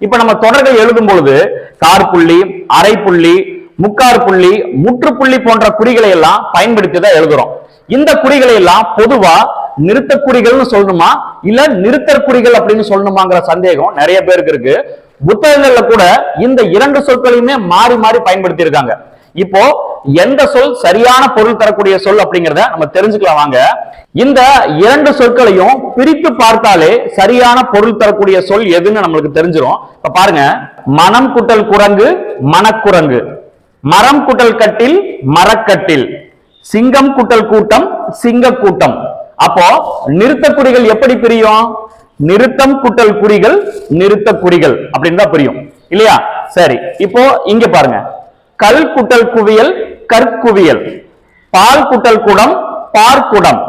இப்ப நம்ம தொடர்கள் எழுதும் பொழுது கார்புள்ளி அரைப்புள்ளி முக்கார் புள்ளி முற்றுப்புள்ளி போன்ற குறிகளை எல்லாம் பயன்படுத்தி தான் எழுதுறோம். இந்த குறிகளை எல்லாம் பொதுவா நிறுத்த குறிகள்னு சொல்லணுமா? இல்ல நிறுத்தற் குறிகள் அப்படின்னு சொல்லணுமாங்கிற சந்தேகம் நிறைய பேருக்கு இருக்கு. புத்தகங்கள்ல கூட இந்த இரண்டு சொற்களையுமே மாறி மாறி பயன்படுத்தி இருக்காங்க இப்போ எந்த சொல் சரியான பொருள் தரக்கூடிய சொல் அப்படிங்கிறத நம்ம தெரிஞ்சுக்கலாம் வாங்க. இந்த இரண்டு சொற்களையும் பிரித்து பார்த்தாலே சரியான பொருள் தரக்கூடிய சொல் எதுன்னு நம்மளுக்கு தெரிஞ்சிரும். இப்ப பாருங்க. மனம் குட்டல் குரங்கு மனக்குரங்கு. மரம் குட்டல் கட்டில் மரக்கட்டில். சிங்கம் குட்டல் கூட்டம் சிங்க கூட்டம். அப்போ நிறுத்த குறிகள் எப்படி பிரியும்? நிறுத்தம் குட்டல் குறிகள் நிறுத்த குறிகள் அப்படின்னு தான் பிரியும். இல்லையா? சரி. இப்போ இங்க பாருங்க. கல் குட்டல் குவியல் கற்குவியல். பால் குட்டல் குடம் பார்க்குடம்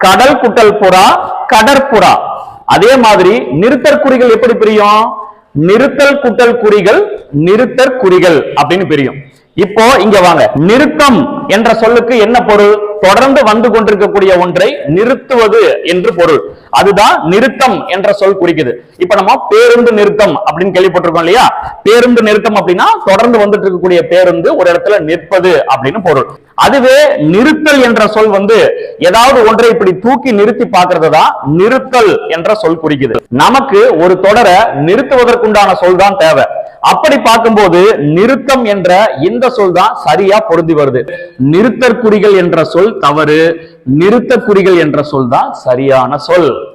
கடல் குட்டல் புறா கடற்புறா அதே மாதிரி நிறுத்தற் குறிகள் எப்படி பிரியும்? நிறுத்தல் குட்டல் குறிகள் நிறுத்தற் குறிகள் அப்படின்னு பிரியும். இப்போ இங்க வாங்க. நிறுத்தம் என்ற சொல்லுக்கு என்ன பொருள்? தொடர்ந்து வந்து கொண்டிருக்கக்கூடிய ஒன்றை நிறுத்துவது என்று பொருள். அதுதான் நிறுத்தம் என்ற சொல் குறிக்குது. இப்ப நம்ம பேருந்து நிறுத்தம் அப்படின்னு கேள்விப்பட்டிருக்கோம் இல்லையா? பேருந்து நிறுத்தம் அப்படின்னா தொடர்ந்து வந்துட்டு இருக்கக்கூடிய பேருந்து ஒரு இடத்துல நிற்பது அப்படின்னு பொருள். அதுவே நிறுத்தல் என்ற சொல் வந்து ஏதாவது ஒன்றை இப்படி தூக்கி நிறுத்தி பாக்குறது தான் நிறுத்தல் என்ற சொல் குறிக்குது. நமக்கு ஒரு தொடரை நிறுத்துவதற்குண்டான சொல் தான் தேவை. அப்படி பார்க்கும்போது நிறுத்தம் என்ற இந்த சொல் தான் சரியா பொருந்தி வருது. நிறுத்தற்குறிகள் என்ற சொல் தவறு நிறுத்தக்குறிகள் என்ற சொல் தான் சரியான சொல்.